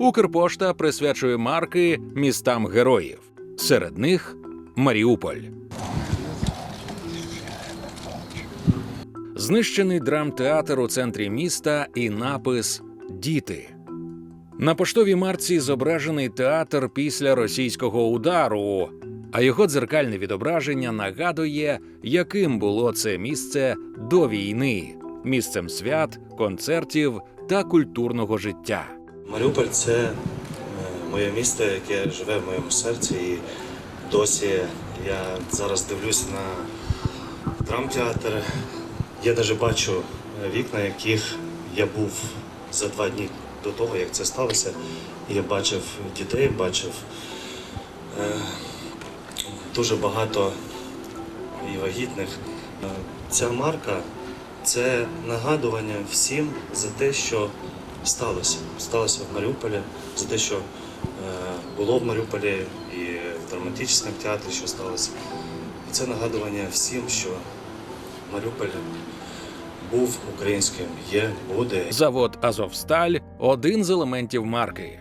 Укрпошта присвячує марки містам героїв. Серед них Маріуполь. Знищений драмтеатр у центрі міста і напис Діти. На поштовій марці зображений театр після російського удару, а його дзеркальне відображення нагадує, яким було це місце до війни місцем свят, концертів та культурного життя. Маріуполь це е, моє місто, яке живе в моєму серці. І досі я зараз дивлюся на драмтеатр. Я навіть бачу е, вікна, яких я був за два дні до того, як це сталося. Я бачив дітей, бачив е, дуже багато і вагітних. Ця марка це нагадування всім за те, що сталося. Сталося в Маріуполі, за те, що е, було в Маріуполі і в драматичному театрі, що сталося. І це нагадування всім, що Маріуполь був українським, є, буде. Завод Азовсталь один з елементів марки.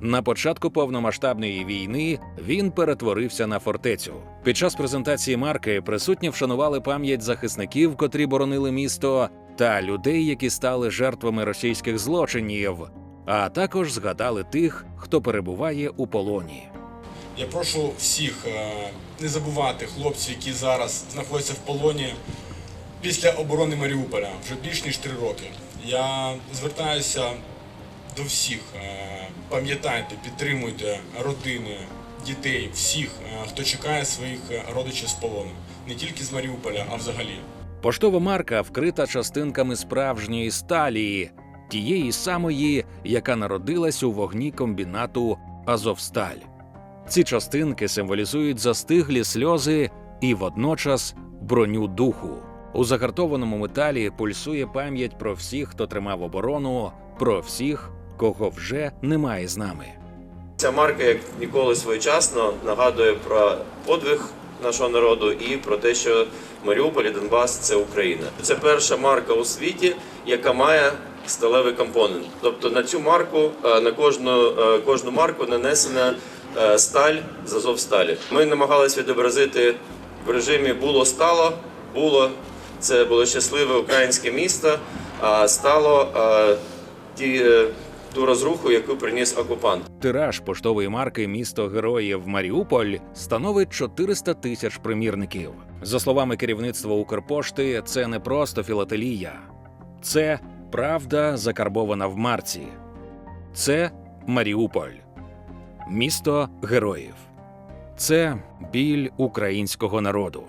На початку повномасштабної війни він перетворився на фортецю. Під час презентації марки присутні вшанували пам'ять захисників, котрі боронили місто, та людей, які стали жертвами російських злочинів, а також згадали тих, хто перебуває у полоні. Я прошу всіх е, не забувати хлопців, які зараз знаходяться в полоні після оборони Маріуполя вже більш ніж три роки. Я звертаюся до всіх. е, Пам'ятайте, підтримуйте родини, дітей, всіх, е, хто чекає своїх родичів з полону, не тільки з Маріуполя, а взагалі. Поштова марка вкрита частинками справжньої сталі, тієї самої, яка народилась у вогні комбінату Азовсталь. Ці частинки символізують застиглі сльози і водночас броню духу. У загартованому металі пульсує пам'ять про всіх, хто тримав оборону, про всіх, кого вже немає з нами. Ця марка, як ніколи своєчасно, нагадує про подвиг нашого народу і про те, що Маріуполь і Донбас це Україна. Це перша марка у світі, яка має сталевий компонент. Тобто на цю марку, е, на кожну, е, кожну марку нанесена е, сталь з Азовсталі. Ми намагалися відобразити в режимі було стало, було це було щасливе українське місто, а стало ті, ту розруху, яку приніс окупант. Тираж поштової марки Місто Героїв Маріуполь становить 400 тисяч примірників. За словами керівництва Укрпошти, це не просто філателія, це правда закарбована в марці. Це Маріуполь, місто героїв. Це біль українського народу.